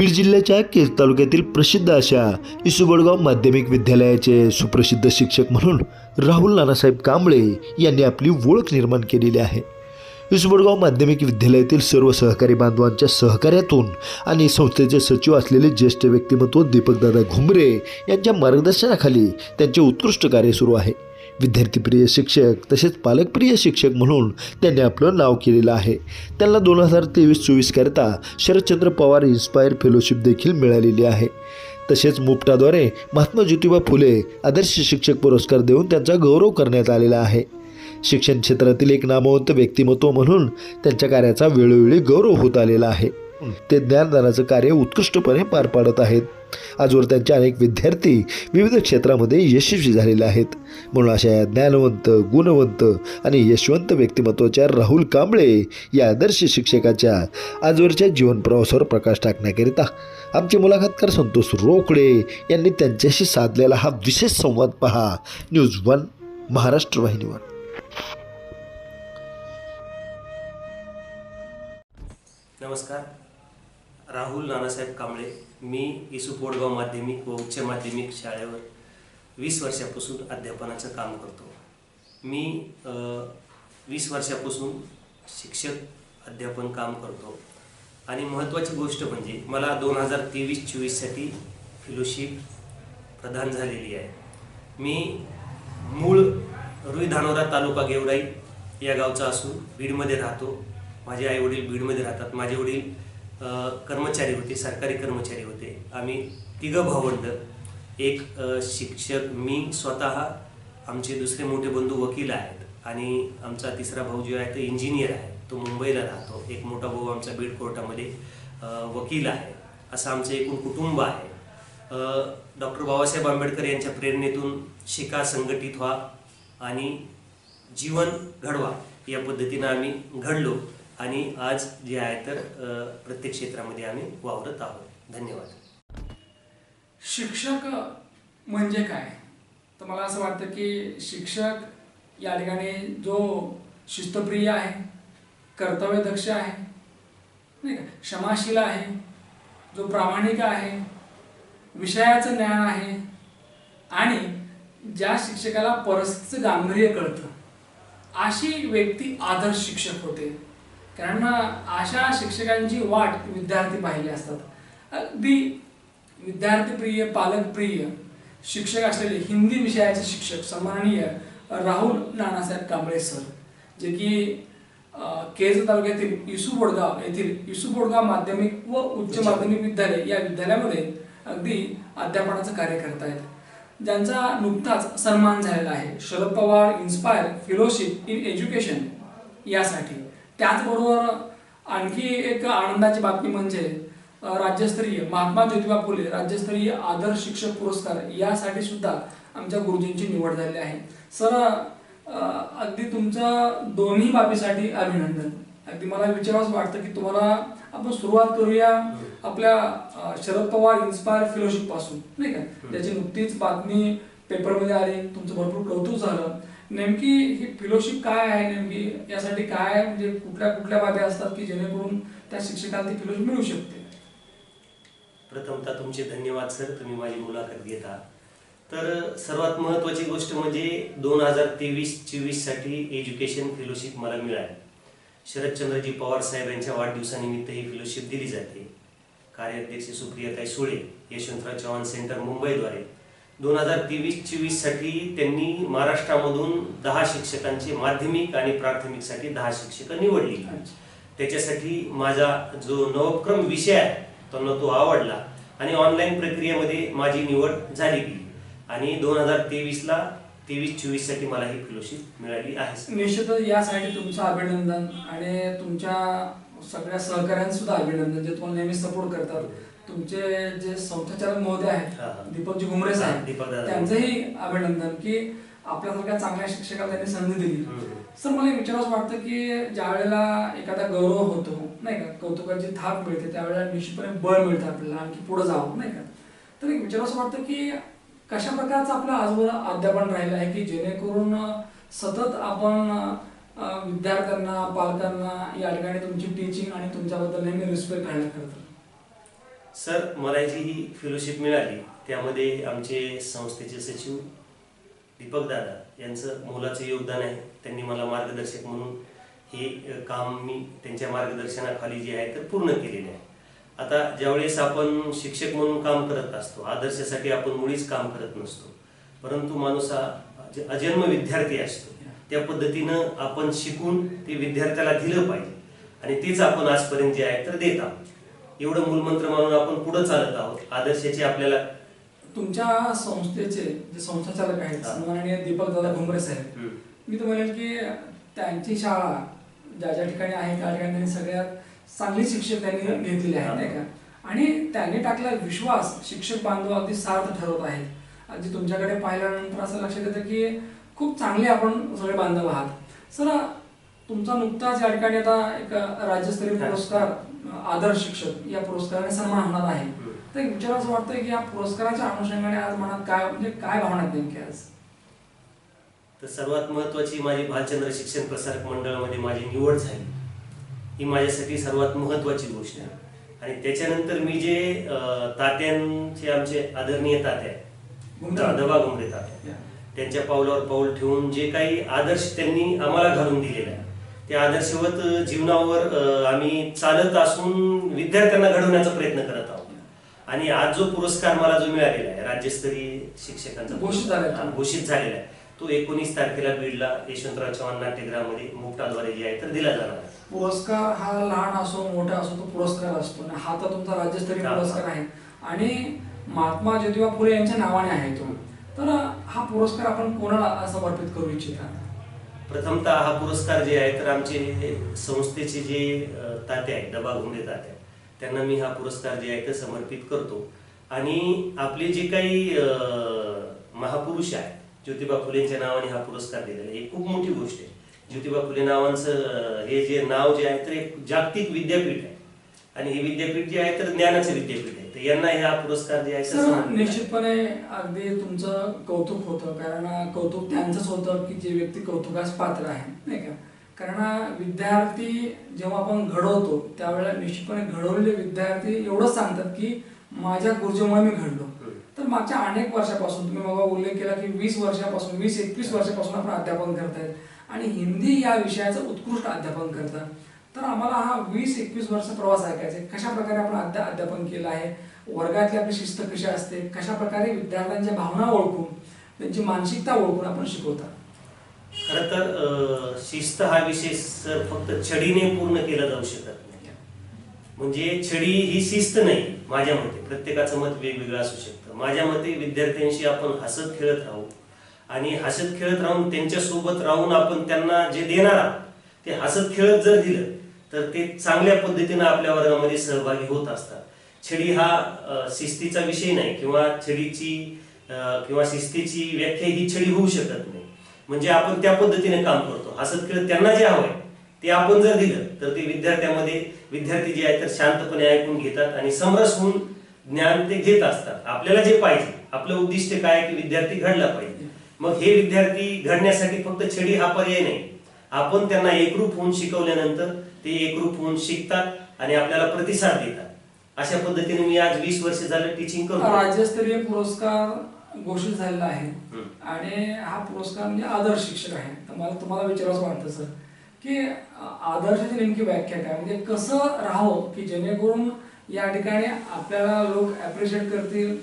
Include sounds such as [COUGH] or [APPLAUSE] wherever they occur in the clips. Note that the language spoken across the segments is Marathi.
बीड जिल्ह्याच्या केज तालुक्यातील प्रसिद्ध अशा इसुबडगाव माध्यमिक विद्यालयाचे सुप्रसिद्ध शिक्षक म्हणून राहुल नानासाहेब कांबळे यांनी आपली ओळख निर्माण केलेली आहे. इसुबडगाव माध्यमिक विद्यालयातील सर्व सहकारी बांधवांच्या सहकार्यातून आणि संस्थेचे सचिव असलेले ज्येष्ठ व्यक्तिमत्व दीपकदादा घुमरे यांच्या मार्गदर्शनाखाली त्यांचे उत्कृष्ट कार्य सुरू आहे. विद्यार्थीप्रिय शिक्षक तसेच पालकप्रिय शिक्षक म्हणून त्यांनी आपलं नाव केलेलं आहे. त्यांना दोन हजार तेवीस चोवीसकरता शरदचंद्र पवार इन्स्पायर फेलोशिप देखील मिळालेली आहे. तसेच मुपटाद्वारे महात्मा ज्योतिबा फुले आदर्श शिक्षक पुरस्कार देऊन त्यांचा गौरव करण्यात आलेला आहे. शिक्षण क्षेत्रातील एक नामवंत व्यक्तिमत्व म्हणून त्यांच्या कार्याचा वेळोवेळी गौरव होत आलेला आहे. ते ज्ञानदानाचं कार्य उत्कृष्टपणे पार पाडत आहेत. आजवर त्यांचे अनेक विद्यार्थी विविध क्षेत्रामध्ये यशस्वी झालेले आहेत. म्हणून अशा या ज्ञानवंत गुणवंत आणि यशवंत व्यक्तिमत्वाच्या राहुल कांबळे या आदर्श शिक्षकाच्या आजवरच्या जीवन प्रवासावर प्रकाश टाकण्याकरिता आमचे मुलाखतकार संतोष रोकडे यांनी त्यांच्याशी साधलेला हा विशेष संवाद पहा. न्यूज वन महाराष्ट्र वाहिनीवर नमस्कार. राहुल नानासाहेब कांबळे मी इसू पोडगाव माध्यमिक व उच्च माध्यमिक शाळेवर वीस वर्षापासून अध्यापनाचं काम करतो. मी वीस वर्षापासून शिक्षक अध्यापन काम करतो. आणि महत्त्वाची गोष्ट म्हणजे मला दोन हजार तेवीस चोवीससाठी फेलोशिप प्रदान झालेली आहे. मी मूळ रुई धानोरा तालुका गेवराई या गावचा असून बीडमध्ये राहतो. माझे आईवडील बीडमध्ये राहतात. माझे वडील कर्मचारी होते सरकारी कर्मचारी होते. आम्ही तिघं भावंड. एक शिक्षक मी स्वतः आमचे दुसरे मोठे बंधू वकील आहेत. आणि आमचा तिसरा भाऊ जो आहे तो इंजिनियर आहे. तो मुंबईला राहतो. एक मोठा भाऊ आमचा बीड कोर्टामध्ये वकील आहे. असं आमचं एकूण कुटुंब आहे. डॉक्टर बाबासाहेब आंबेडकर यांच्या प्रेरणेतून शिका संघटित व्हा आणि जीवन घडवा या पद्धतीनं आम्ही घडलो. आणि आज जे आहे तर प्रत्येक क्षेत्रामध्ये आम्ही वावरत आहोत. धन्यवाद. शिक्षक म्हणजे काय? तर मला असं वाटतं की शिक्षक या ठिकाणी जो शिस्तप्रिय आहे कर्तव्यदक्ष आहे नाही का? क्षमाशील आहे जो प्रामाणिक आहे विषयाचं ज्ञान आहे आणि ज्या शिक्षकाला परिस्थितीचं गांभीर्य कळतं अशी व्यक्ती आदर्श शिक्षक होते. कारण अशा शिक्षकांची वाट विद्यार्थी पाहिले असतात. अगदी विद्यार्थीप्रिय पालकप्रिय शिक्षक असलेले हिंदी विषयाचे शिक्षक सन्माननीय राहुल नानासाहेब कांबळे सर जे की केज तालुक्यातील इसू बोडगाव येथील इसू बोडगाव माध्यमिक व उच्च माध्यमिक विद्यालय या विद्यालयामध्ये अगदी अध्यापनाचं कार्य करत आहेत ज्यांचा नुकताच सन्मान झालेला आहे Sharad Pawar inspire fellowship in education यासाठी. त्याचबरोबर आणखी एक आनंदाची बातमी म्हणजे राज्यस्तरीय महात्मा ज्योतिबा फुले राज्यस्तरीय आदर्श शिक्षक पुरस्कार यासाठी सुद्धा आमच्या गुरुजींची निवड झाली आहे. सर अगदी तुमचं दोन्ही बाबीसाठी अभिनंदन. अगदी मला विचारावंच वाटतं की तुम्हाला आपण सुरुवात करूया आपल्या शरद पवार इन्स्पायर फेलोशिपपासून नाही का? ज्याची नुकतीच बातमी पेपरमध्ये आली तुमचं भरपूर कौतुक झालं. नेमकी ही फेलोशिप काय आहे नेमकी? यासाठी काय म्हणजे कुठल्या कुठल्या बाब्या असतात की जेणेकरून त्या शिक्षकाला ती फेलोशिप मिळू शकते? प्रथमतः तुमचे धन्यवाद सर. तुम्ही माझी मुलाखत घेता. तर सर्वात महत्त्वाची गोष्ट म्हणजे दोन हजार तेवीस चोवीससाठी एज्युकेशन फेलोशिप मला मिळाली. शरदचंद्रजी पवार साहेब यांच्या वाढदिवसानिमित्त ही फेलोशिप दिली जाते. कार्याध्यक्ष सुप्रियाताई सुळे यशवंतराव चव्हाण सेंटर मुंबईद्वारे दोन हजार तेवीस चोवीससाठी त्यांनी महाराष्ट्रामधून दहा शिक्षकांची माध्यमिक आणि प्राथमिकसाठी दहा शिक्षक निवडली. त्याच्यासाठी माझा जो नवक्रम विषय आहे त्यांना तो आवडला आणि ऑनलाईन प्रक्रियेमध्ये माझी निवड झाली गेली आणि दोन हजार तेवीसला तेवीस चोवीससाठी मला ही फेलोशिप मिळाली आहे. निश्चितच यासाठी तुमचं अभिनंदन आणि तुमच्या सगळ्या सहकाऱ्यांसुद्धा अभिनंदन जे तुम्हाला नेहमी सपोर्ट करतात. तुमचे जे संस्थाचालक महोदय आहेत. दीपकजी घुमरे साहेब. त्यांचंही अभिनंदन की आपल्यासारख्या चांगल्या शिक्षकाला त्यांनी संधी दिली. सर मला विचारावं वाटतं की ज्या वेळेला एखादा गौरव होतो नाही का कौतुकाची थाप मिळते त्यावेळेला निश्चितपणे बळ मिळतं आपल्याला आणखी पुढे जावं नाही का तर एक विचारावं वाटतं की कशा प्रकारचं आपलं आजवर अध्यापन राहिलं आहे की जेणेकरून सतत आपण विद्यार्थ्यांना पालकांना या ठिकाणी तुमची टीचिंग आणि तुमच्याबद्दल नेहमी रिस्पेक्ट राहिला खरं तर सर मला जी ही फेलोशिप मिळाली. त्यामध्ये आमचे संस्थेचे सचिव दीपक दादा यांचं मोलाचं योगदान आहे. त्यांनी मला मार्गदर्शक म्हणून हे काम मी त्यांच्या मार्गदर्शनाखाली जे आहे तर पूर्ण केलेले आहे. आता ज्यावेळेस आपण शिक्षक म्हणून काम करत असतो आदर्शासाठी आपण मुळीच काम करत नसतो. परंतु माणूस हा अजन्म विद्यार्थी असतो त्या पद्धतीनं आपण शिकून ते विद्यार्थ्याला दिलं पाहिजे. आणि तेच आपण आजपर्यंत जे आहे तर देत आहोत. एवढं मूलमंत्र मानून आपण पुढे चालत आहोत. आदर्शाची आपल्याला तुमच्या संस्थेचे जे संस्थाचालक आहेत. सन्माननीय दीपक दादा भुमरे साहेब मी तर म्हणेल की त्यांची शाळा ज्या ज्या ठिकाणी आहे त्या ठिकाणी सगळ्यात चांगली शिक्षक त्यांनी घेतलेले आहेत नाही का? आणि त्यांनी टाकलेला विश्वास शिक्षक बांधव अगदी सार्थ ठरवत आहेत. अगदी तुमच्याकडे पाहिल्यानंतर असं लक्षात येतं की खूप चांगले आपण सगळे बांधव आहात. सर तुमचा नुकताच या ठिकाणी आता एक राज्यस्तरीय. पुरस्कार आदर्श शिक्षक या पुरस्काराने सन्मान होणार आहे. तर विचार असं वाटतंय की या पुरस्काराच्या अनुषंगाने आज मनात काय म्हणजे काय भावना नेमकी आज तर सर्वात महत्वाची माझी भालचंद्र शिक्षण प्रसारक मंडळामध्ये माझी निवड झाली ही माझ्यासाठी सर्वात महत्वाची गोष्ट आहे आणि त्याच्यानंतर मी जे तात्यांचे आमचे आदरणीय तात्या घुमरे. दबा घुमरे तात्या. त्यांच्या पावलावर पाऊल ठेवून जे काही आदर्श त्यांनी आम्हाला घालून दिलेला आहे त्या आदर्शवत जीवनावर आम्ही चालत असून विद्यार्थ्यांना घडवण्याचा प्रयत्न करत आहोत. आणि आज जो पुरस्कार मला जो मिळालेला आहे राज्यस्तरीय शिक्षकांचा घोषित झालेला. आहे. तो एकोणीस तारखेला बीडला यशवंतराव चव्हाण नाट्यगृहामध्ये मुक्ताद्वारे जे आहे तर दिला जाणार आहे. पुरस्कार हा लहान असो मोठा असो तो पुरस्कार असतो. आणि हा तर तुमचा राज्यस्तरीय. पुरस्कार आहे. आणि महात्मा ज्योतिबा फुले यांच्या नावाने आहे तो. तर हा पुरस्कार आपण कोणाला समर्पित करू इच्छिता? प्रथमतः हा पुरस्कार जे आहे तर आमचे संस्थेचे जे तात्या आहेत दबा घुमरे तात्या त्यांना मी हा पुरस्कार जे आहे ते समर्पित करतो. आणि आपले जे काही महापुरुष आहेत ज्योतिबा फुलेंच्या नावाने हा पुरस्कार दिलेला आहे. ही खूप मोठी गोष्ट आहे. ज्योतिबा फुले नावांचं हे जे नाव जे आहे तर एक जागतिक विद्यापीठ आहे. आणि हे विद्यापीठ जे आहे तर ज्ञानाचं विद्यापीठ आहे. तर यांना हा पुरस्कार. निश्चितपणे अगदी तुमचं कौतुक होतं कारण कौतुक त्यांचंच होतं की जे व्यक्ती कौतुकास पात्र आहे नाही का? कारण विद्यार्थी जेव्हा आपण घडवतो त्यावेळेला निश्चितपणे घडवलेले विद्यार्थी एवढंच सांगतात की माझ्या गुरुजीमुळे मी घडलो. तर मागच्या अनेक वर्षापासून तुम्ही मग उल्लेख केला की वीस वर्षापासून वीस एकवीस वर्षापासून आपण अध्यापन करतायत. आणि हिंदी या विषयाचं उत्कृष्ट अध्यापन करतात. तर आम्हाला हा वीस एकवीस वर्ष प्रवास ऐकायचा आहे. कशा प्रकारे आपण अध्या अध्यापन केलं आहे? वर्गातली आपली शिस्त कशी असते? कशा प्रकारे विद्यार्थ्यांच्या भावना ओळखून त्यांची मानसिकता ओळखून आपण शिकवता? खर तर शिस्त हा विषय सर फक्त छडीने पूर्ण केला जाऊ शकत नाही. म्हणजे छडी ही शिस्त नाही माझ्या मते. प्रत्येकाचं मत वेगवेगळं असू शकतं. माझ्या मते विद्यार्थ्यांशी आपण हसत खेळत राहू. आणि हसत खेळत राहून त्यांच्यासोबत राहून आपण त्यांना जे देणार ते हसत खेळत जर दिलं तर ते चांगल्या पद्धतीनं आपल्या वर्गामध्ये सहभागी होत असतात. छडी हा शिस्तीचा विषय नाही किंवा छडीची किंवा शिस्तीची व्याख्या ही छडी होऊ शकत नाही. म्हणजे आपण त्या पद्धतीने काम करतो. हसत खेळत त्यांना जे हवंय ते आपण जर दिलं तर ते विद्यार्थ्यामध्ये विद्यार्थी जे आहेत तर शांतपणे ऐकून घेतात आणि समरस होऊन ज्ञान ते घेत असतात. आपल्याला जे पाहिजे आपलं उद्दिष्ट काय आहे की विद्यार्थी घडला पाहिजे. मग हे विद्यार्थी घडण्यासाठी फक्त छडी हा पर्याय नाही. आपण त्यांना एकरूप होऊन शिकवल्यानंतर ते एकरूप होऊन शिकतात आणि आपल्याला प्रतिसाद देतात. अशा पद्धतीने मी आज वीस वर्ष झालं टीचिंग करतो राज्यस्तरीय पुरस्कार घोषित झालेला आहे. आणि हा पुरस्कार म्हणजे आदर्श शिक्षक आहे. तर मला तुम्हाला विचारावं वाटतं सर की आदर्शाची नेमकी व्याख्या काय? म्हणजे कसं राहावं की जेणेकरून या ठिकाणी आपल्याला लोक अप्रिशिएट करतील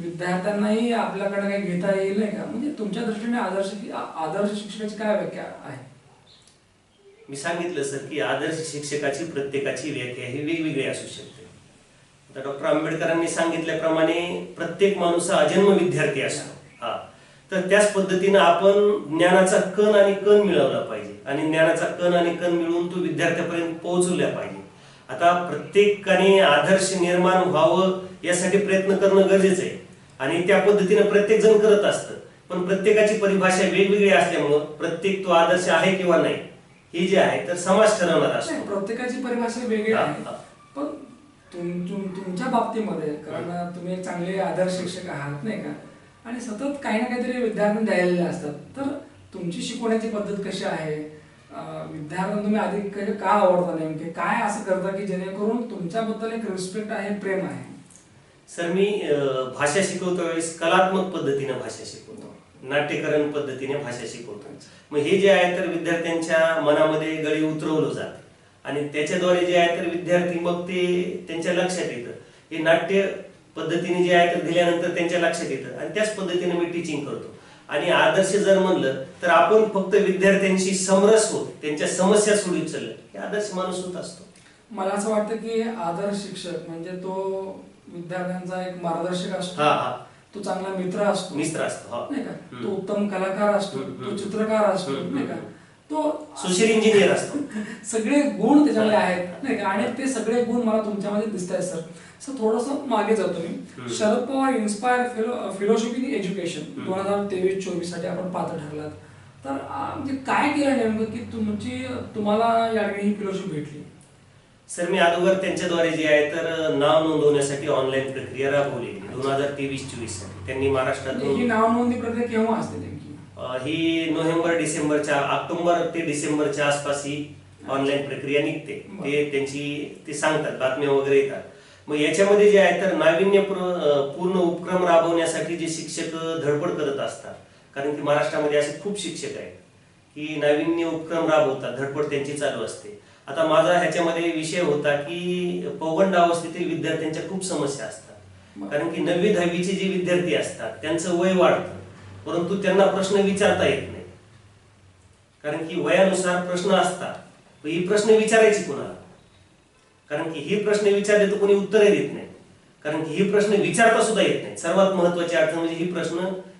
विद्यार्थ्यांनाही आपल्याकडे काही घेता येईल नाही का? म्हणजे तुमच्या दृष्टीने आदर्श आदर्श शिक्षकाची काय व्याख्या आहे? मी सांगितलं सर की आदर्श शिक्षकाची प्रत्येकाची व्याख्या ही वेगवेगळी असू शकते. आता डॉक्टर आंबेडकरांनी सांगितल्याप्रमाणे प्रत्येक माणूस हा अजन्म विद्यार्थी असतो हा. तर त्याच पद्धतीनं आपण ज्ञानाचा कण आणि कण मिळवला पाहिजे. आणि ज्ञानाचा कण आणि कण मिळवून तो विद्यार्थ्यापर्यंत पोहोचवला पाहिजे. आता प्रत्येकाने आदर्श निर्माण व्हावं यासाठी प्रयत्न करणं गरजेचं आहे. आणि त्या पद्धतीनं प्रत्येक जण करत असतं. पण प्रत्येकाची परिभाषा वेगवेगळी असल्यामुळं प्रत्येक तो आदर्श आहे किंवा नाही हे जे आहे तर समाज ठरवणार असतो. प्रत्येकाची परिभाषा वेगळी आहे. पण तुम- तुम- तुमच्या बाबतीमध्ये कारण तुम्ही एक चांगले आदर्श शिक्षक आहात नाही का? आणि सतत काही ना काहीतरी विद्यार्थी द्यायला असतात. तर तुमची शिकवण्याची पद्धत कशी आहे? विद्यार्थ्यांना तुम्ही अधिक काही का आवडता नेमके? काय असं करता की जेणेकरून तुमच्याबद्दल एक रिस्पेक्ट आहे प्रेम आहे? सर मी भाषा शिकवतो वेळेस कलात्मक पद्धतीने भाषा शिकवतो. नाट्यकरण पद्धतीने भाषा शिकवतो मग हे जे आहे तर विद्यार्थ्यांच्या मनामध्ये गळी उतरवलं जातं. आणि त्याच्याद्वारे जे आहे तर विद्यार्थी मग ते त्यांच्या लक्षात येतं. हे नाट्य पद्धतीने जे आहे तर दिल्यानंतर त्यांच्या लक्षात येतं. आणि त्याच पद्धतीने मी टीचिंग करतो. आणि आदर्श जर म्हणलं तर आपण फक्त विद्यार्थ्यांशी समरस होत त्यांच्या समस्या सोडून चाललं. हे आदर्श माणूस होत असतो. मला असं वाटतं की आदर्श शिक्षक म्हणजे तो विद्यार्थ्यांचा एक मार्गदर्शक असतो. हा हा. तो चांगला मित्र असतो. मित्र असतो हा. नाही का. तो उत्तम कलाकार असतो तो. चित्रकार असतो नाही का. तो सुशील इंजिनियर असतो. [LAUGHS] सगळे गुण त्याच्यामध्ये आहेत नाही का? आणि ते सगळे गुण मला तुमच्यामध्ये दिसत आहेत सर. सर थोडस मागे जातो मी. Sharad Pawar inspire fellow fellowship in education. दोन हजार तेवीस चोवीससाठी आपण पात्र ठरलात. तर म्हणजे काय केलं नेमकं की तुमची तुम्हाला या ठिकाणी ही फेलोशिप भेटली? सर मी अगोदर त्यांच्याद्वारे जे आहे तर नाव नोंदवण्यासाठी ऑनलाईन प्रक्रिया राबवली. दोन हजार तेवीस चोवीससाठी त्यांनी महाराष्ट्रातून नाव नोंदणी प्रक्रिया केव्हा असते नेमकी अं, ही नोव्हेंबर डिसेंबरच्या ऑक्टोबर ते डिसेंबरच्या आसपास ही ऑनलाईन प्रक्रिया निघते. ते त्यांची ते सांगतात बातम्या वगैरे येतात. मग याच्यामध्ये जे आहे तर नाविन्य पूर्ण उपक्रम राबवण्यासाठी जे शिक्षक धडपड करत असतात. कारण की महाराष्ट्रामध्ये असे खूप शिक्षक आहेत की नाविन्य उपक्रम राबवतात धडपड त्यांची चालू असते. आता माझा ह्याच्यामध्ये विषय होता की पौगंड अवस्थेतील विद्यार्थ्यांच्या खूप समस्या असतात. कारण की नववी दहावीचे जे विद्यार्थी असतात त्यांचं वय वाढतं. परंतु त्यांना प्रश्न विचारता येत नाही. कारण की वयानुसार प्रश्न असतात ही प्रश्न विचारायची कोणाला? कारण की ही प्रश्न विचारले तर कोणी उत्तरही देत नाही. कारण की ही प्रश्न विचारता सुद्धा येत नाही सर्वात महत्वाची अडचण म्हणजे ही प्रश्न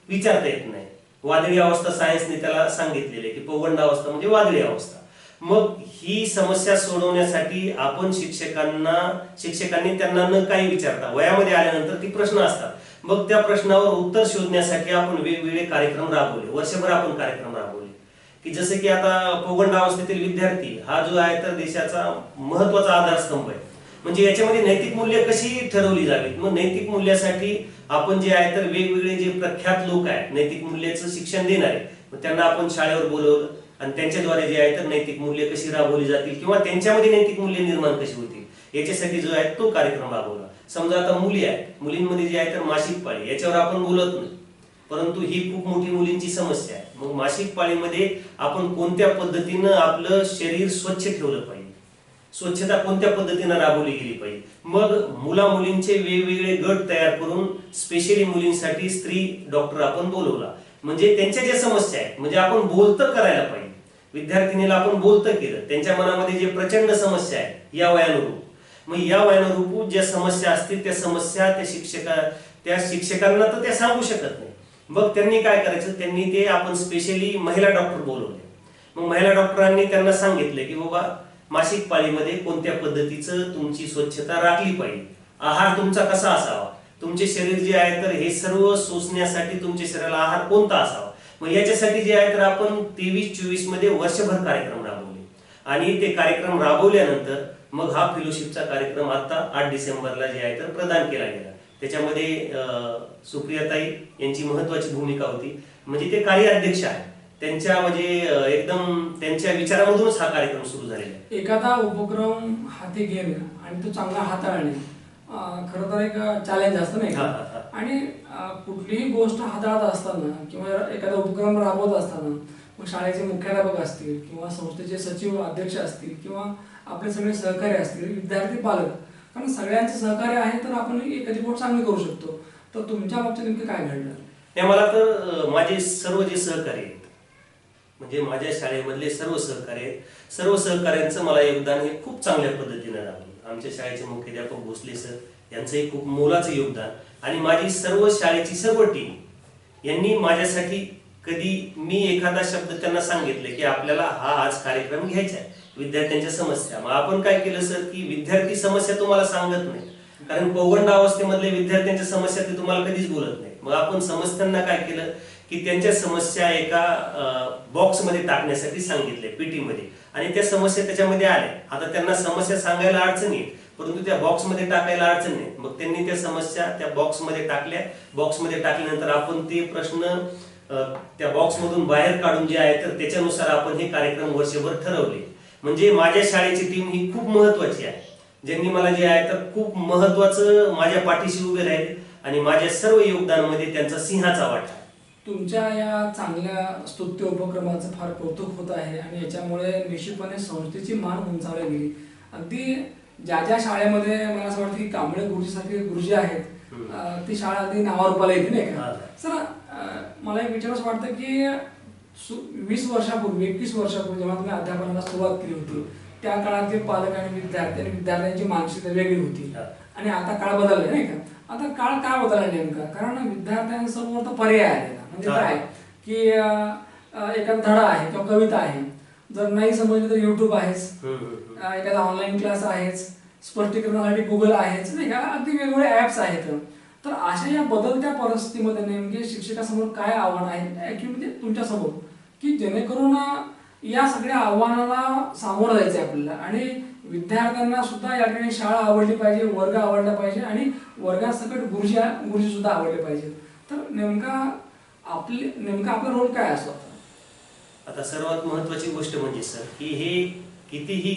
विचारता येत नाही. वादळी अवस्था सायन्सने त्याला सांगितलेली की पौगंड अवस्था म्हणजे वादळी अवस्था. मग ही समस्या सोडवण्यासाठी आपण शिक्षकांना शिक्षकांनी त्यांना न काही विचारता वयामध्ये आल्यानंतर ती प्रश्न असतात. मग त्या प्रश्नावर उत्तर शोधण्यासाठी आपण वेगवेगळे कार्यक्रम राबवले. वर्षभर आपण कार्यक्रम राबवले. की जसे की आता पौगंडावस्थेतील विद्यार्थी हा जो आहे तर देशाचा महत्त्वाचा आधारस्तंभ आहे. म्हणजे याच्यामध्ये नैतिक मूल्य कशी ठरवली जावीत? मग नैतिक मूल्यासाठी आपण जे आहे तर वेगवेगळे जे प्रख्यात लोक आहेत नैतिक मूल्याचं शिक्षण देणारे मग त्यांना आपण शाळेवर बोलवलं. आणि त्यांच्याद्वारे जे आहे तर नैतिक मूल्य कशी राबवली जातील किंवा त्यांच्यामध्ये नैतिक मूल्य निर्माण कशी होतील याच्यासाठी जो आहे तो कार्यक्रम राबवला. समजा आता मुली आहेत मुलींमध्ये जे आहे तर मासिक पाळी याच्यावर आपण बोलत नाही. परंतु ही खूप मोठी मुलींची समस्या आहे. मग मासिक पाळीमध्ये आपण कोणत्या पद्धतीनं आपलं शरीर स्वच्छ ठेवलं पाहिजे? स्वच्छता कोणत्या पद्धतीनं राबवली गेली पाहिजे? मग मुला मुलींचे वेगवेगळे गट तयार करून स्पेशली मुलींसाठी स्त्री डॉक्टर आपण बोलवला. म्हणजे त्यांच्या ज्या समस्या आहेत म्हणजे आपण बोलतं करायला पाहिजे. विद्यार्थिनीला आपण बोलतं केलं. त्यांच्या मनामध्ये जे प्रचंड समस्या आहे या वयानुरूप. मग या वयानुरूप ज्या समस्या असतील त्या समस्या त्या शिक्षका त्या शिक्षकांना तर त्या सांगू शकत नाही. मग त्यांनी काय करायचं? त्यांनी ते आपण स्पेशली महिला डॉक्टर बोलवले मग महिला डॉक्टरांनी त्यांना सांगितलं की बाबा मासिक पाळीमध्ये कोणत्या पद्धतीचं तुमची स्वच्छता राखली पाहिजे? आहार तुमचा कसा असावा? तुमचे शरीर जे आहे तर हे सर्व सोसण्यासाठी तुमच्या शरीराला आहार कोणता असावा? मग याच्यासाठी जे आहे तर आपण तेवीस चोवीसमध्ये वर्षभर कार्यक्रम राबवले. आणि ते कार्यक्रम राबवल्यानंतर मग हा फेलोशिपचा कार्यक्रम आता आठ डिसेंबरला जे आहे तर प्रदान केला गेला. त्याच्यामध्ये सुप्रियाताई यांची महत्वाची भूमिका होती. म्हणजे ते कार्याध्यक्ष आहेत. त्यांच्या म्हणजे एकदम त्यांच्या विचारामधूनच हा कार्यक्रम सुरू झालेला आहे. एखादा उपक्रम हाती घेणं आणि तो चांगला हाताळणे खरं तर एक चॅलेंज असतं नाही का. आणि कुठलीही गोष्ट हाताळत असताना किंवा एखादा उपक्रम राबवत असताना मग शाळेचे मुख्याध्यापक असतील किंवा संस्थेचे सचिव अध्यक्ष असतील किंवा आपले सगळे सहकारी असतील विद्यार्थी पालक कारण सगळ्यांचे सहकार्य आहे तर आपण एखादी गोष्ट चांगली करू शकतो. तर तुमच्या बाबतीत नेमकं काय घडलं? नाही मला तर माझे सर्व जे सहकारी आहेत म्हणजे माझ्या शाळेमधले सर्व सहकार्य आहेत सर्व सहकार्यांचं मला योगदान हे खूप चांगल्या पद्धतीने राहिलं आमच्या शाळेचे मुख्याध्यापक भोसले सर यांचंही खूप मोलाचं योगदान. आणि माझी सर्व शाळेची सर्व टीम यांनी माझ्यासाठी कधी मी एखादा शब्द त्यांना सांगितले की आपल्याला हा आज कार्यक्रम घ्यायचा आहे विद्यार्थ्यांच्या समस्या. मग आपण काय केलं सर की विद्यार्थी समस्या तुम्हाला सांगत नाही. कारण पौगंड अवस्थेमधले विद्यार्थ्यांच्या समस्या ते तुम्हाला कधीच बोलत नाही. मग आपण समस्यांना काय केलं की त्यांच्या समस्या एका बॉक्समध्ये टाकण्यासाठी सांगितले पीटीमध्ये आणि त्या समस्या त्याच्यामध्ये आल्या. आता त्यांना समस्या सांगायला अडचण येईल. परंतु त्या बॉक्समध्ये टाकायला अडचण नाही. मग त्यांनी त्या समस्या त्या बॉक्समध्ये टाकल्या. बॉक्समध्ये टाकल्यानंतर आपण ते प्रश्न त्या बॉक्समधून बाहेर काढून जे आहे तर त्याच्यानुसार आपण हे कार्यक्रम वर्षभर ठरवले. म्हणजे माझ्या शाळेची टीम ही खूप महत्वाची आहे. ज्यांनी मला जे आहे तर खूप महत्वाचं माझ्या पाठीशी उभे राहिले आणि माझ्या सर्व योगदानामध्ये त्यांचा सिंहाचा वाटा. तुमच्या या चांगल्या स्तुत्य उपक्रमाचं फार कौतुक होत आहे आणि याच्यामुळे निश्चितपणे संस्थेची मान उंचावली गेली. अगदी ज्या ज्या शाळेमध्ये मला असं वाटतं की कांबळे गुरुजी आहेत हम्म. अं, ती शाळा अगदी नावारूपाला येते नाही. का सर मला एक विचारच वाटतं की वीस वर्षापूर्वी एकवीस वर्षापूर्वी जेव्हा तुम्ही अध्यापनाला सुरुवात केली होती त्या काळातील पालक आणि विद्यार्थी आणि विद्यार्थ्यांची मानसिकता वेगळी होती. आणि आता काळ बदलला नाही का आता काळ काय बदलला नेमका कारण विद्यार्थ्यांसमोर तर पर्याय आलेला म्हणजे. काय की एखादा धडा आहे किंवा कविता आहे जर नाही समजली तर युट्यूब आहेच. एखादा ऑनलाईन क्लास आहेच. स्पष्टीकरणासाठी गुगल आहेच. नाही का? अगदी वेगवेगळे ऍप्स आहेत. तर अशा या बदलत्या परिस्थितीमध्ये नेमके शिक्षकासमोर काय आव्हान आहे? ऍक्च्युली म्हणजे तुमच्यासमोर. की जेणेकरून या सगळ्या आव्हानाला सामोरं जायचं आहे आपल्याला. आणि विद्यार्थ्यांना सुद्धा या ठिकाणी शाळा आवडली पाहिजे वर्ग आवडला पाहिजे आणि वर्गासकट गुरुजी गुरुजी सुद्धा आवडले पाहिजे तर नेमका आपले नेमका आपला रोल काय असतो? आता? सर्वात महत्वाची गोष्ट म्हणजे सर की हे कितीही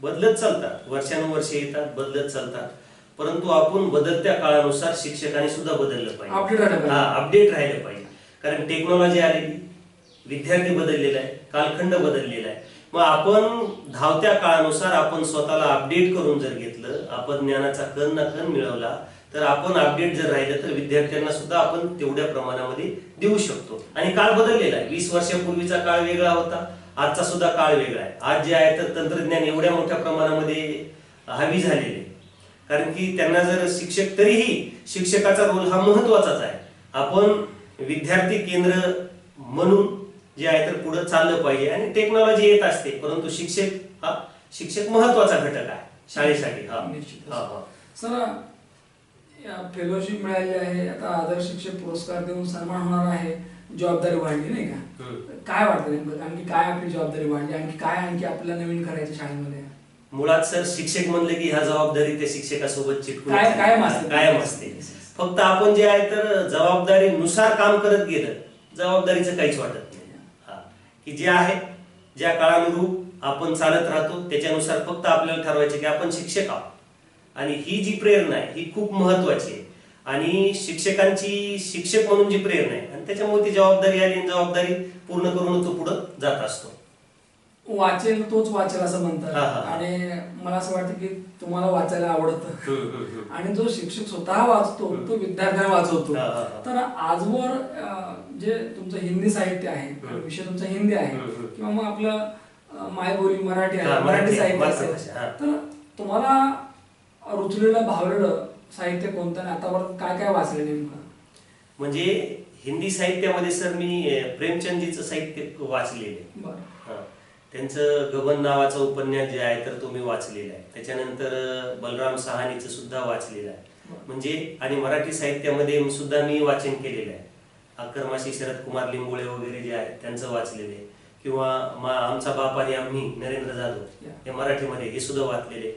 बदलत चालतात वर्षानुवर्षे येतात बदलत चालतात परंतु आपण बदलत्या काळानुसार शिक्षकांनी सुद्धा बदललं पाहिजे. हा अपडेट राहिलं पाहिजे कारण टेक्नॉलॉजी आलेली विद्यार्थी बदललेला आहे कालखंड बदललेला आहे मग आपण धावत्या काळानुसार आपण स्वतःला अपडेट करून जर घेतलं आपण ज्ञानाचा कण ना कण मिळवला तर आपण अपडेट जर राहिलं तर विद्यार्थ्यांना सुद्धा आपण तेवढ्या प्रमाणामध्ये देऊ शकतो. आणि काळ बदललेला आहे. वीस वर्षापूर्वीचा काळ वेगळा होता. आजचा सुद्धा काळ वेगळा आहे. आज जे आहे तर तंत्रज्ञान एवढ्या मोठ्या प्रमाणामध्ये हवी झालेले आहे. कारण की त्यांना जर शिक्षक तरीही शिक्षकाचा रोल हा महत्वाचाच आहे. आपण विद्यार्थी केंद्र म्हणून जे आहे तर पुढे चाललं पाहिजे आणि टेक्नॉलॉजी येत असते. परंतु शिक्षक हा शिक्षक महत्त्वाचा घटक आहे. शाळेसाठी. हा. सर फेलोशिप मिळाली आहे. आता आदर्श शिक्षक पुरस्कार देऊन सन्मान होणार आहे. जबाबदारी वाढली नाही का? हम्म. काय वाटतं नेमकं? आणखी काय आपली जबाबदारी वाढली? आणखी काय आणखी आपल्याला नवीन करायचं शाळेमध्ये? मुळात सर शिक्षक म्हणले की ह्या जबाबदारी त्या शिक्षकासोबत चिटकून काय- कायम असते. कायम असते. फक्त आपण जे आहे तर जबाबदारीनुसार काम करत गेलं जबाबदारीचं काहीच वाटत नाही. हा. की जे आहे ज्या काळानुरूप आपण चालत राहतो त्याच्यानुसार फक्त आपल्याला ठरवायचे की आपण शिक्षक आहोत. आणि ही जी प्रेरणा आहे ही खूप महत्वाची आहे आणि शिक्षकांची शिक्षक म्हणून जी प्रेरणा आहे आणि त्याच्यामुळे ती जबाबदारी आली आणि जबाबदारी पूर्ण करून तो पुढे जात असतो वाचेल तोच वाचेल असं म्हणतात. आणि मला असं वाटतं की तुम्हाला वाचायला आवडतं. आणि जो शिक्षक स्वतः वाचतो तो विद्यार्थ्यांना वाचवतो. तर आजवर जे तुमचं हिंदी साहित्य आहे. विषय तुमचा हिंदी आहे. किंवा मग आपलं मायबोली मराठी आहे मराठी साहित्य असेल. तर तुम्हाला रुचलेलं भावलेलं साहित्य कोणतं आणि आतापर्यंत काय काय वाचलं नेमकं? म्हणजे हिंदी साहित्यामध्ये सर मी प्रेमचंदजीचं साहित्य वाचलेलं आहे. हा. त्यांचं गबन नावाचा उपन्यास जे आहे तर तो मी वाचलेला आहे. त्याच्यानंतर बलराम सहानीचं सुद्धा वाचलेलं आहे. म्हणजे आणि मराठी साहित्यामध्ये सुद्धा मी वाचन केलेलं आहे. अक्करमाशी शरद कुमार लिंबोळे वगैरे जे आहेत त्यांचं वाचलेलं आहे. किंवा मा आमचा बाप आणि आम्ही नरेंद्र जाधव हे मराठीमध्ये हे सुद्धा वाचलेले.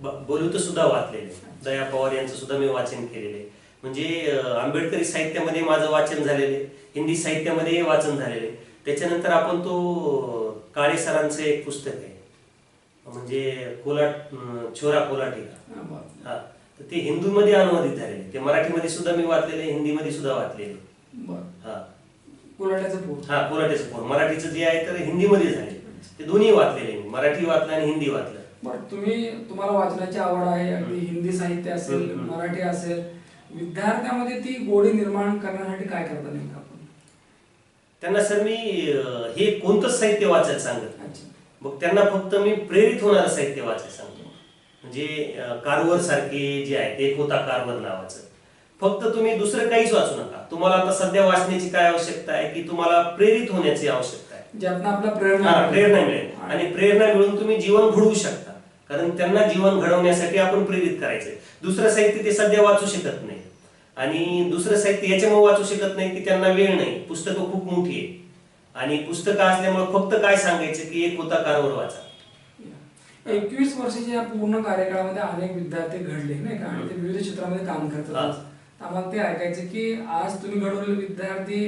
बोलूत सुद्धा वाचलेले. दया पवार यांचं सुद्धा मी वाचन केलेलं. म्हणजे आंबेडकरी साहित्यामध्ये माझं वाचन झालेलं. हिंदी साहित्यामध्ये वाचन झालेलं. त्याच्यानंतर आपण तो काळे सरांचं एक पुस्तक आहे. म्हणजे कोलाट छोरा कोलाटिका. हा, तर ते हिंदूमध्ये अनुवादित झालेले. ते मराठीमध्ये सुद्धा मी वाचलेले हिंदीमध्ये सुद्धा वाचलेले. हा. कोलाट्याचं पोर. हा कोलाटेचं पोर. मराठीचं जे आहे तर हिंदीमध्ये झाले. ते दोन्ही वाचलेले आहे मी. मराठी वाचलं आणि हिंदी वाचलं. बरं तुम्ही तुम्हाला वाचनाची आवड आहे अगदी हिंदी साहित्य असेल. मराठी असेल विद्यार्थ्यामध्ये ती गोडी निर्माण करण्यासाठी काय करता नेमकं आपण? त्यांना सर मी अं, हे कोणतंच साहित्य वाचायला सांगत नाही. अच्छा. मग त्यांना फक्त मी प्रेरित होणारं साहित्य वाचायला सांगतो. म्हणजे अं, कारवर सारखे जे आहेत एक होता कारवर नावाचं. फक्त तुम्ही दुसरं काहीच वाचू नका. तुम्हाला आता सध्या वाचण्याची काय आवश्यकता आहे की तुम्हाला प्रेरित होण्याची आवश्यकता आहे. ज्यातनं आपला प्रेरणा प्रेरणा मिळेल. आणि प्रेरणा मिळून तुम्ही जीवन घडवू शकता. कारण त्यांना जीवन घडवण्यासाठी आपण प्रेरित करायचंय. दुसरं साहित्य ते सध्या वाचू शकत नाही. आणि दुसरं साहित्य याच्यामुळे वाचू शकत नाही की त्यांना वेळ नाही. पुस्तकं खूप मोठी आहे आणि पुस्तकं असल्यामुळे फक्त काय सांगायचं की एक होता कारवर वाचा एकवीस वर्षाच्या पूर्ण कार्यकाळामध्ये अनेक विद्यार्थी घडले नाही का? आणि ते विविध क्षेत्रामध्ये काम. करतात. आम्हाला ते ऐकायचं की आज तुम्ही घडवलेले विद्यार्थी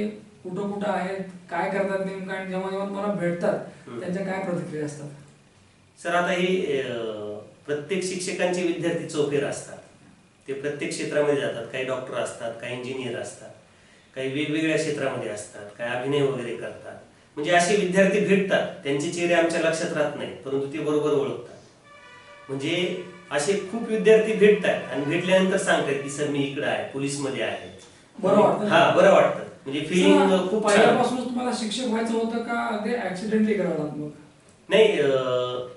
कुठं कुठं आहेत काय करतात नेमकं आणि जेव्हा जेव्हा तुम्हाला भेटतात. त्यांच्या काय प्रतिक्रिया असतात? सर आता ही प्रत्येक शिक्षकांचे विद्यार्थी चौफेर असतात. ते प्रत्येक क्षेत्रामध्ये जातात. काही डॉक्टर असतात काही इंजिनियर असतात काही वेगवेगळ्या क्षेत्रामध्ये असतात काही अभिनय वगैरे करतात. म्हणजे असे विद्यार्थी भेटतात. त्यांचे चेहरे आमच्या लक्षात राहत नाही परंतु ते बरोबर ओळखतात. म्हणजे असे खूप विद्यार्थी भेटतात आणि भेटल्यानंतर सांगतात की सर मी इकडे आहे पोलीसमध्ये आहे. बरं वाटतं? हा बरं वाटतं. म्हणजे फिलिंग खूप छान. पहिल्यापासूनच तुम्हाला शिक्षक व्हायचं होतं का अगदी ऍक्सिडेंटली करावं नाही अं,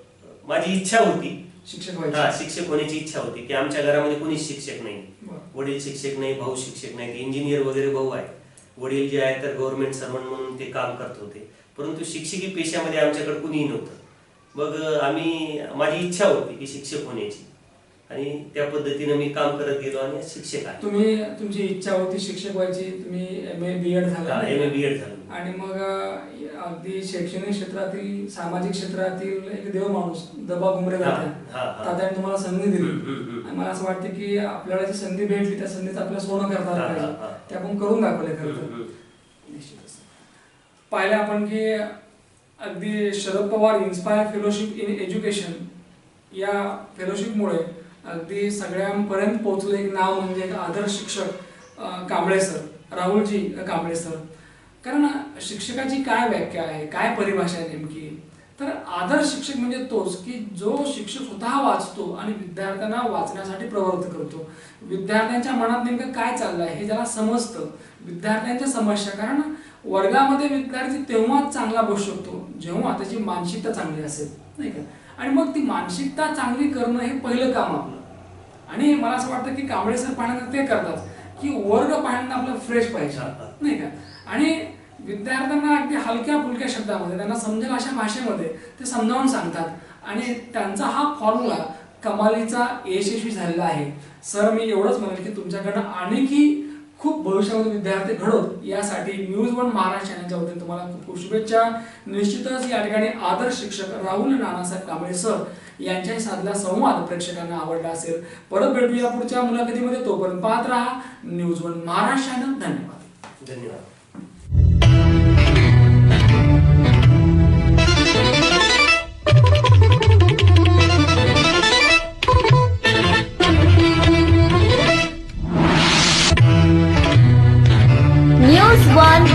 माझी इच्छा होती. शिक्षक हा व्हायचं शिक्षक होण्याची इच्छा होती की आमच्या घरामध्ये कोणीच शिक्षक नाही. बरं. वडील शिक्षक नाही भाऊ शिक्षक नाही इंजिनियर वगैरे भाऊ आहे वडील जे आहे तर गव्हर्नमेंट सर्वंट म्हणून ते काम करत होते. परंतु शिक्षकी पेशामध्ये आमच्याकडे कुणीही नव्हतं. मग आम्ही माझी इच्छा होती की शिक्षक होण्याची. आणि त्या पद्धतीनं मी काम करत गेलो आणि शिक्षक आहे. तुम्ही तुमची इच्छा होती शिक्षक व्हायची तुम्ही एम ए बी एड झाला एम ए बी एड झालो. आणि मग अगदी शैक्षणिक क्षेत्रातील सामाजिक क्षेत्रातील एक देव माणूस दबा घुमरे हा, हा, हा. तात्याने तुम्हाला संधी दिली. आणि मला असं वाटतं की आपल्याला जी संधी भेटली त्या संधीचं आपलं सोनं करता आलं पाहिजे. ते आपण करून दाखवले खरं तर. निश्चितच. पाहिलं आपण की अगदी Sharad Pawar inspire fellowship in education या फेलोशिपमुळे अगदी सगळ्यांपर्यंत पोहोचलं एक नाव म्हणजे एक आदर्श शिक्षक कांबळे सर राहुलजी कांबळे सर कारण शिक्षकाची काय व्याख्या आहे? काय परिभाषा आहे नेमकी? तर आदर्श शिक्षक म्हणजे तोच की जो शिक्षक स्वतः वाचतो आणि विद्यार्थ्यांना वाचण्यासाठी प्रवृत्त करतो. विद्यार्थ्यांच्या मनात नेमकं काय चाललंय हे ज्याला समजतं. विद्यार्थ्यांच्या समस्या. कारण वर्गामध्ये विद्यार्थी तेव्हाच चांगला बसू शकतो जेव्हा त्याची मानसिकता चांगली असेल नाही का? आणि मग ती मानसिकता चांगली करणं हे पहिलं काम आपलं. आणि मला असं वाटतं की कांबळे सर पाहण्याचं ते करतात की वर्ग पाहण्यांना आपलं फ्रेश पाहिजे नाही का? आणि विद्यार्थ्यांना अगदी हलक्या फुलक्या शब्दामध्ये त्यांना समजेल अशा भाषेमध्ये ते समजावून सांगतात. आणि त्यांचा हा फॉर्म्युला कमालीचा यशस्वी झालेला आहे. सर मी एवढंच म्हणेल की तुमच्याकडनं आणखी खूप भविष्यामध्ये विद्यार्थी घडवत यासाठी न्यूज वन महाराष्ट्र चॅनलच्या वतीने तुम्हाला खूप खूप शुभेच्छा. निश्चितच या ठिकाणी आदर्श शिक्षक राहुल नानासाहेब कांबळे सर यांच्याही साधला संवाद प्रेक्षकांना आवडला असेल. परत भेटूया पुढच्या मुलाखतीमध्ये. तोपर्यंत पाहत राहा न्यूज वन महाराष्ट्र चॅनल. धन्यवाद. धन्यवाद.